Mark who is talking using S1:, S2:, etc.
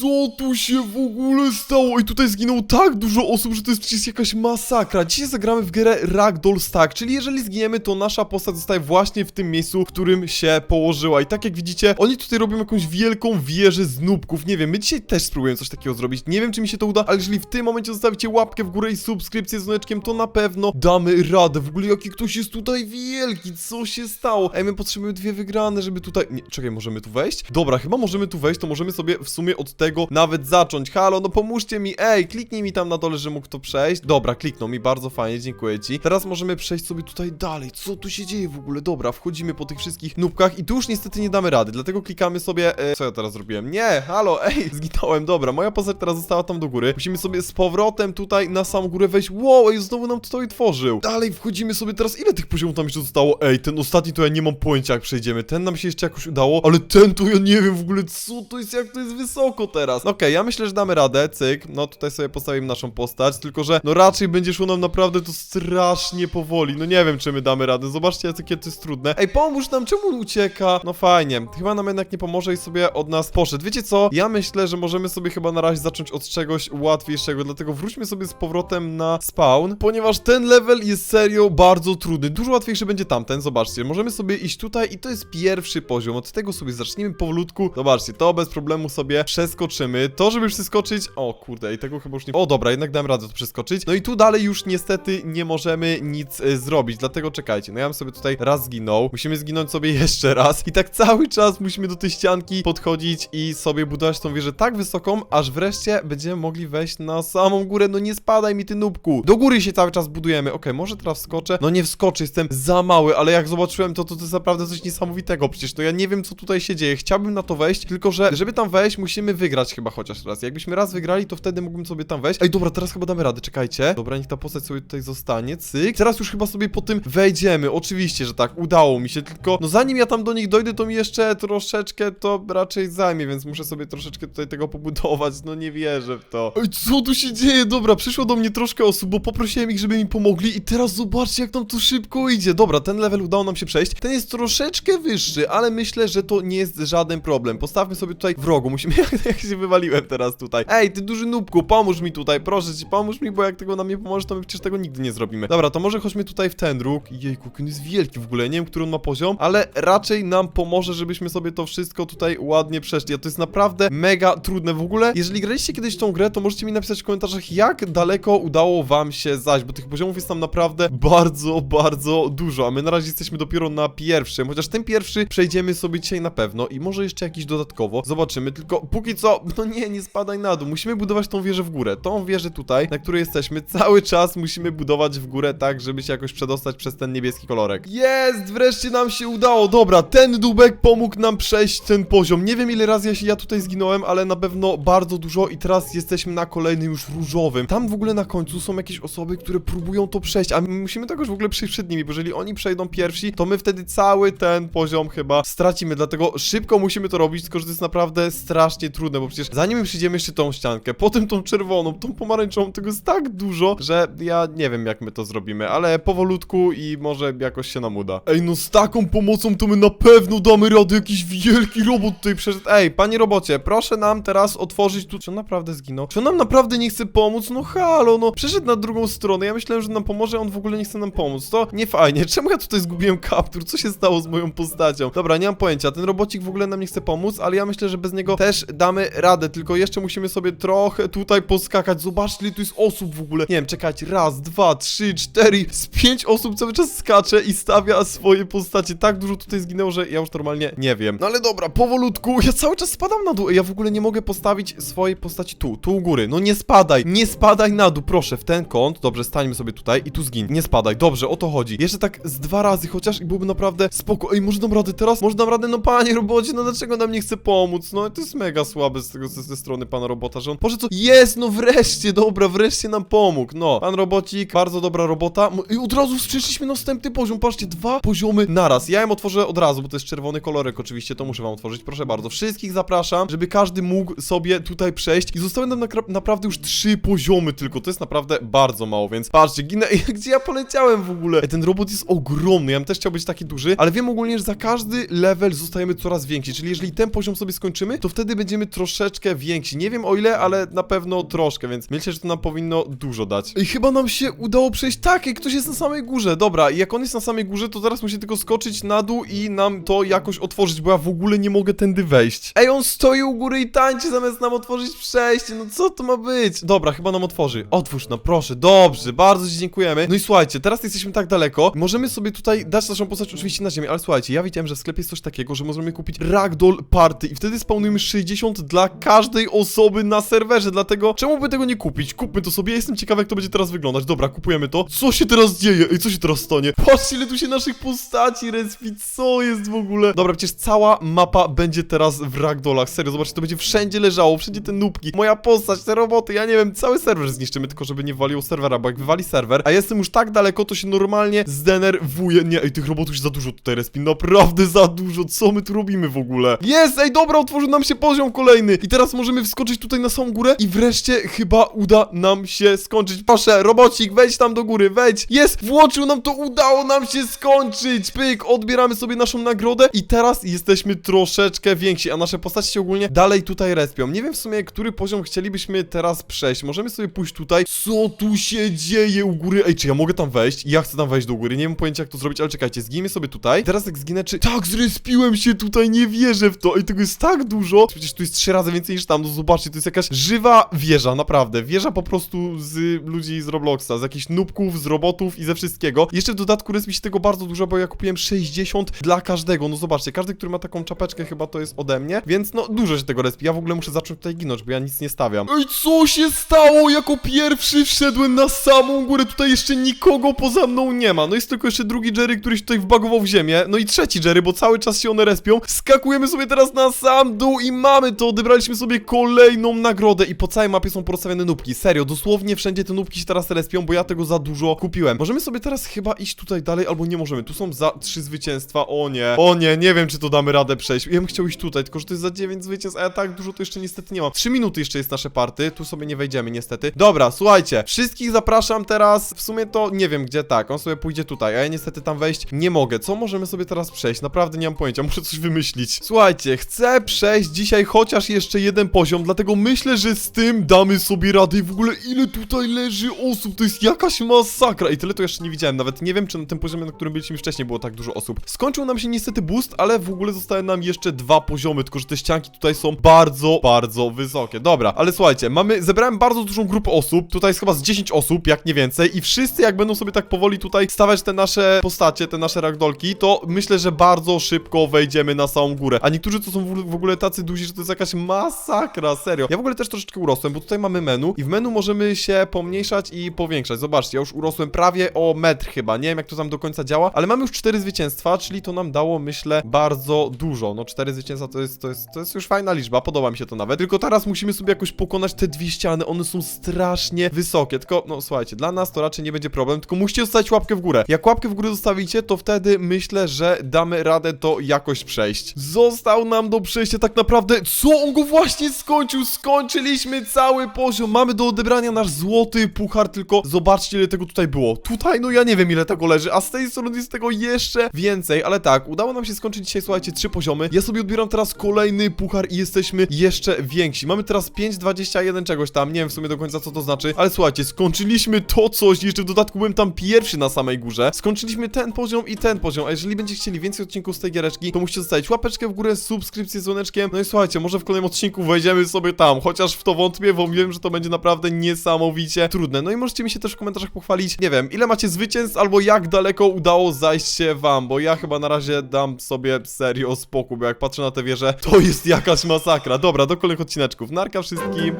S1: co tu się w ogóle stało? I tutaj zginęło tak dużo osób, że to jest przecież jakaś masakra. Dzisiaj zagramy w grę Ragdoll Stack, czyli jeżeli zginiemy, to nasza postać zostaje właśnie w tym miejscu, w którym się położyła. I tak jak widzicie, oni tutaj robią jakąś wielką wieżę z nubków. Nie wiem, my dzisiaj też spróbujemy coś takiego zrobić. Nie wiem, czy mi się to uda, ale jeżeli w tym momencie zostawicie łapkę w górę i subskrypcję z dzwoneczkiem, to na pewno damy radę. W ogóle jaki ktoś jest tutaj wielki, co się stało? Ej, my potrzebujemy dwie wygrane, żeby tutaj... Nie, czekaj, możemy tu wejść? Dobra, chyba możemy tu wejść, to możemy sobie w sumie od tego nawet zacząć. Halo, no pomóżcie mi, ej, kliknij mi tam na dole, że mógł to przejść. Dobra, kliknął mi, bardzo fajnie, dziękuję ci. Teraz możemy przejść sobie tutaj dalej. Co tu się dzieje w ogóle? Dobra, wchodzimy po tych wszystkich nubkach i tu już niestety nie damy rady, dlatego klikamy sobie... E, co ja teraz zrobiłem? Nie, halo, ej, zginąłem, dobra, moja postać teraz została tam do góry. Musimy sobie z powrotem tutaj na samą górę wejść. Wow, ej, znowu nam to tworzył. Dalej wchodzimy sobie teraz, ile tych poziomów tam jeszcze zostało? Ej, ten ostatni to ja nie mam pojęcia jak przejdziemy. Ten nam się jeszcze jakoś udało, ale ten to ja nie wiem w ogóle co to jest, jak to jest wysoko teraz. Okej, ja myślę, że damy radę, cyk. No tutaj sobie postawimy naszą postać, tylko że no raczej będzie szło nam naprawdę to strasznie powoli. No nie wiem, czy my damy radę. Zobaczcie, jakie to jest trudne. Ej, pomóż nam, czemu on ucieka? No fajnie, chyba nam jednak nie pomoże i sobie od nas poszedł. Wiecie co? Ja myślę, że możemy sobie chyba na razie zacząć od czegoś łatwiejszego, dlatego wróćmy sobie z powrotem na spawn, ponieważ ten level jest serio bardzo trudny. Dużo łatwiejszy będzie tamten, zobaczcie. Możemy sobie iść tutaj i to jest pierwszy poziom. Od tego sobie zaczniemy powolutku. Zobaczcie, to bez problemu sobie przeskoczymy. To, żeby przeskoczyć... O kurde, i tego chyba już nie... O dobra, jednak dam radę to przeskoczyć. No i tu dalej już niestety nie możemy nic e, zrobić, dlatego czekajcie. No ja bym sobie tutaj raz zginął. Musimy zginąć sobie jeszcze raz. I tak cały czas musimy do tej ścianki podchodzić i sobie budować tą wieżę tak wysoką, aż wreszcie będziemy mogli wejść na samą górę. No nie spadaj mi ty nubku. Do góry się cały czas budujemy. Okej, może teraz wskoczę. No nie wskoczę, jestem za mały, ale jak zobaczyłem to, to to jest naprawdę coś niesamowitego. Przecież to ja nie wiem, co tutaj się dzieje. Chciałbym na to wejść, tylko że żeby tam wejść, musimy wygrać chyba chociaż raz. Jakbyśmy raz wygrali, to wtedy mógłbym sobie tam wejść. Ej, dobra, teraz chyba damy radę, czekajcie. Dobra, niech ta postać sobie tutaj zostanie, cyk. Teraz już chyba sobie po tym wejdziemy. Oczywiście, że tak, udało mi się, tylko no zanim ja tam do nich dojdę, to mi jeszcze troszeczkę to raczej zajmie, więc muszę sobie troszeczkę tutaj tego pobudować. No nie wierzę w to. Ej, co tu się dzieje? Dobra, przyszło do mnie troszkę osób, bo poprosiłem ich, żeby mi pomogli i teraz zobaczcie, jak tam to szybko idzie. Dobra, ten level udało nam się przejść. Ten jest troszeczkę wyższy, ale myślę, że to nie jest żaden problem. Postawmy sobie tutaj w rogu. Musimy, jak, jak się wywaliłem teraz tutaj. Ej, ty duży nubku, pomóż mi tutaj, proszę cię, pomóż mi, bo jak tego nam nie pomożesz, to my przecież tego nigdy nie zrobimy. Dobra, to może chodźmy tutaj w ten róg. Jejku, on jest wielki w ogóle, nie wiem, który on ma poziom, ale raczej nam pomoże, żebyśmy sobie to wszystko tutaj ładnie przeszli. A to jest naprawdę mega trudne. W ogóle, jeżeli graliście kiedyś tą grę, to możecie mi napisać w komentarzach, jak daleko udało wam się zajść, bo tych poziomów jest tam naprawdę bardzo, bardzo dużo, a my na razie jesteśmy dopiero na pierwszym, chociaż ten pierwszy przejdziemy sobie dzisiaj na pewno i może jeszcze jakiś dodatkowo, zobaczymy, tylko póki co, no nie, nie spadaj na dół, musimy budować tą wieżę w górę, tą wieżę tutaj, na której jesteśmy, cały czas musimy budować w górę tak, żeby się jakoś przedostać przez ten niebieski kolorek. Jest, wreszcie nam się udało, dobra, ten dubek pomógł nam przejść ten poziom, nie wiem ile razy ja się ja tutaj zginąłem, ale na pewno bardzo dużo i teraz jesteśmy na kolejnym już różowym. Tam w ogóle na końcu są jakieś osoby, które próbują to przejść, a my musimy tego w ogóle przejść przed nimi, bo jeżeli oni przejdą pierwsi, to my wtedy cały ten poziom chyba stracimy, dlatego szybko musimy to robić, tylko że to jest naprawdę strasznie trudne, bo przecież zanim my przyjdziemy jeszcze tą ściankę, potem tą czerwoną, tą pomarańczową, tego jest tak dużo, że ja nie wiem jak my to zrobimy, ale powolutku i może jakoś się nam uda. Ej, no z taką pomocą to my na pewno damy radę, jakiś wielki robot tutaj przeszedł. Ej, panie robocie, proszę nam teraz otworzyć tu... Czy on naprawdę zginął? Czy on nam naprawdę nie chce pomóc? No halo, no przeszedł na drugą stronę, ja myślałem, że nam pomoże, a on w ogóle nie chce nam pomóc. To nie fajnie. Czemu ja tutaj zgubiłem kaptur? Co się stało z moją postacią? Dobra, nie mam pojęcia. Ten robocik w ogóle nam nie chce pomóc, ale ja myślę, że bez niego też damy radę, tylko jeszcze musimy sobie trochę tutaj poskakać. Zobaczcie, tu jest osób w ogóle. Nie wiem, czekać. Raz, dwa, trzy, cztery, z pięć osób cały czas skacze i stawia swoje postacie. Tak dużo tutaj zginęło, że ja już normalnie nie wiem. No ale dobra, powolutku. Ja cały czas spadam na dół. Ja w ogóle nie mogę postawić swojej postaci tu, tu u góry. No nie spadaj, nie spadaj na dół, proszę, w ten kąt. Dobrze, stańmy sobie tutaj i tu zgin. Nie spadaj, dobrze, o to chodzi. Jeszcze tak z dwa razy chociaż i byłoby naprawdę spoko. Ej, może dam radę teraz? Może dam radę? No panie robocie, no dlaczego nam nie chce pomóc? No to jest mega słabe z tego, ze, ze strony pana robota, że on... Boże, co? Jest, no wreszcie, dobra, wreszcie nam pomógł. No, pan robocik, bardzo dobra robota. I od razu przeszliśmy na następny poziom. Patrzcie, dwa poziomy naraz. Ja ją otworzę od razu, bo to jest czerwony kolorek oczywiście, to muszę wam otworzyć. Proszę bardzo, wszystkich zapraszam, żeby każdy mógł sobie tutaj przejść. I zostały nam naprawdę już trzy poziomy tylko. To jest naprawdę bardzo mało, więc patrzcie, ginę. Gdzie ja poleciałem w ogóle? Ten robot jest ogromny, ja bym też chciał być taki duży, ale wiem ogólnie, że za każdy level zostajemy coraz więksi, czyli jeżeli ten poziom sobie skończymy, to wtedy będziemy troszkę troszeczkę więksi. Nie wiem o ile, ale na pewno troszkę, więc myślę, że to nam powinno dużo dać. I chyba nam się udało przejść. Tak, i ktoś jest na samej górze. Dobra, i jak on jest na samej górze, to teraz musi tylko skoczyć na dół i nam to jakoś otworzyć, bo ja w ogóle nie mogę tędy wejść. Ej, on stoi u góry i tańczy zamiast nam otworzyć przejście. No co to ma być? Dobra, chyba nam otworzy. Otwórz no, proszę. Dobrze, bardzo ci dziękujemy. No i słuchajcie, teraz jesteśmy tak daleko. Możemy sobie tutaj dać naszą postać oczywiście na ziemię, ale słuchajcie, ja widziałem, że w sklepie jest coś takiego, że możemy kupić Ragdoll Party i wtedy spawnujemy 60 dla każdej osoby na serwerze, dlatego czemu by tego nie kupić? Kupmy to sobie, ja jestem ciekawy jak to będzie teraz wyglądać. Dobra, kupujemy to. Co się teraz dzieje? Ej, co się teraz stanie? Patrzcie, ile tu się naszych postaci respi, co jest w ogóle? Dobra, przecież cała mapa będzie teraz w Ragdollach, serio, zobaczcie, to będzie wszędzie leżało, wszędzie te nubki, moja postać, te roboty, ja nie wiem, cały serwer zniszczymy, tylko żeby nie walił serwera, bo jak wywali serwer, a jestem już tak daleko, to się normalnie zdenerwuję. Nie, ej, tych robotów już za dużo tutaj respi, naprawdę za dużo, co my tu robimy w ogóle? Jest, ej, dobra, otworzył nam się poziom kolejny i teraz możemy wskoczyć tutaj na samą górę i wreszcie chyba uda nam się skończyć. Proszę, robocik, wejdź tam do góry, wejdź. Jest, włączył nam to, udało nam się skończyć. Pyk, odbieramy sobie naszą nagrodę i teraz jesteśmy troszeczkę więksi, a nasze postacie się ogólnie dalej tutaj respią. Nie wiem w sumie, który poziom chcielibyśmy teraz przejść. Możemy sobie pójść tutaj. Co tu się dzieje u góry? Ej, czy ja mogę tam wejść? Ja chcę tam wejść do góry. Nie mam pojęcia, jak to zrobić, ale czekajcie, zgijmy sobie tutaj. Teraz jak zginę, czy... Tak, zrespiłem się tutaj, nie wierzę w to. Ej, tego jest tak dużo. Przecież tu jest trzy razy więcej niż tam. No zobaczcie, to jest jakaś żywa wieża, naprawdę. Wieża po prostu z ludzi z Robloxa, z jakichś nubków, z robotów i ze wszystkiego. Jeszcze w dodatku respi się tego bardzo dużo, bo ja kupiłem 60 dla każdego. No zobaczcie, każdy, który ma taką czapeczkę, chyba to jest ode mnie, więc no dużo się tego respi. Ja w ogóle muszę zacząć tutaj ginąć, bo ja nic nie stawiam. Ej, co się stało? Jako pierwszy wszedłem na samą górę. Tutaj jeszcze nikogo poza mną nie ma. No jest tylko jeszcze drugi Jerry, który się tutaj wbagował w ziemię. No i trzeci Jerry, bo cały czas się one respią. Skakujemy sobie teraz na sam dół i mamy to. Odebraliśmy sobie kolejną nagrodę i po całej mapie są porozstawione nubki. Serio, dosłownie wszędzie te nubki się teraz respią, bo ja tego za dużo kupiłem. Możemy sobie teraz chyba iść tutaj dalej, albo nie możemy. Tu są za trzy zwycięstwa. O nie. O nie, nie wiem, czy to damy radę przejść. Ja bym chciał iść tutaj, tylko że to jest za 9 zwycięstw, a ja tak dużo to jeszcze niestety nie mam. 3 minuty jeszcze jest nasze party. Tu sobie nie wejdziemy niestety. Dobra, słuchajcie. Wszystkich zapraszam teraz. W sumie to nie wiem gdzie tak. On sobie pójdzie tutaj, a ja niestety tam wejść nie mogę. Co możemy sobie teraz przejść? Naprawdę nie mam pojęcia. Muszę coś wymyślić. Słuchajcie, chcę przejść dzisiaj chociaż jeszcze jeden poziom, dlatego myślę, że z tym damy sobie radę. I w ogóle ile tutaj leży osób? To jest jakaś masakra. I tyle to jeszcze nie widziałem. Nawet nie wiem, czy na tym poziomie, na którym byliśmy wcześniej, było tak dużo osób. Skończył nam się niestety boost, ale w ogóle zostały nam jeszcze dwa poziomy, tylko że te ścianki tutaj są bardzo, bardzo wysokie. Dobra, ale słuchajcie, mamy, zebrałem bardzo dużą grupę osób. Tutaj jest chyba z 10 osób, jak nie więcej. I wszyscy, jak będą sobie tak powoli tutaj stawiać te nasze postacie, te nasze ragdolki, to myślę, że bardzo szybko wejdziemy na samą górę. A niektórzy to są w ogóle tacy duzi, że to jest jakaś masakra, serio. Ja w ogóle też troszeczkę urosłem, bo tutaj mamy menu i w menu możemy się pomniejszać i powiększać. Zobaczcie, ja już urosłem prawie o metr chyba. Nie wiem, jak to tam do końca działa, ale mamy już cztery zwycięstwa, czyli to nam dało, myślę, bardzo dużo. No, cztery zwycięstwa to jest, to jest, to jest już fajna liczba, podoba mi się to nawet. Tylko teraz musimy sobie jakoś pokonać te dwie ściany, one są strasznie wysokie. Tylko, no słuchajcie, dla nas to raczej nie będzie problem, tylko musicie zostawić łapkę w górę. Jak łapkę w górę zostawicie, to wtedy myślę, że damy radę to jakoś przejść. Został nam do przejścia tak naprawdę. Co? Go właśnie skończył! Skończyliśmy cały poziom. Mamy do odebrania nasz złoty puchar, tylko zobaczcie, ile tego tutaj było. Tutaj, no ja nie wiem, ile tego leży, a z tej strony jest tego jeszcze więcej, ale tak, udało nam się skończyć dzisiaj, słuchajcie, trzy poziomy. Ja sobie odbieram teraz kolejny puchar i jesteśmy jeszcze więksi. Mamy teraz 5,21 czegoś tam, nie wiem w sumie do końca co to znaczy, ale słuchajcie, skończyliśmy to coś, jeszcze w dodatku byłem tam pierwszy na samej górze. Skończyliśmy ten poziom i ten poziom, a jeżeli będziecie chcieli więcej odcinków z tej giereczki, to musicie zostawić łapeczkę w górę, subskrypcję z dzwoneczkiem, no i słuchajcie, może w kolejnym odcinku wejdziemy sobie tam, chociaż w to wątpię, bo wiem, że to będzie naprawdę niesamowicie trudne. No i możecie mi się też w komentarzach pochwalić, nie wiem, ile macie zwycięstw, albo jak daleko udało zajść się wam, bo ja chyba na razie dam sobie serio spokój, bo jak patrzę na tę wieżę, to jest jakaś masakra. Dobra, do kolejnych odcineczków. Narka wszystkim.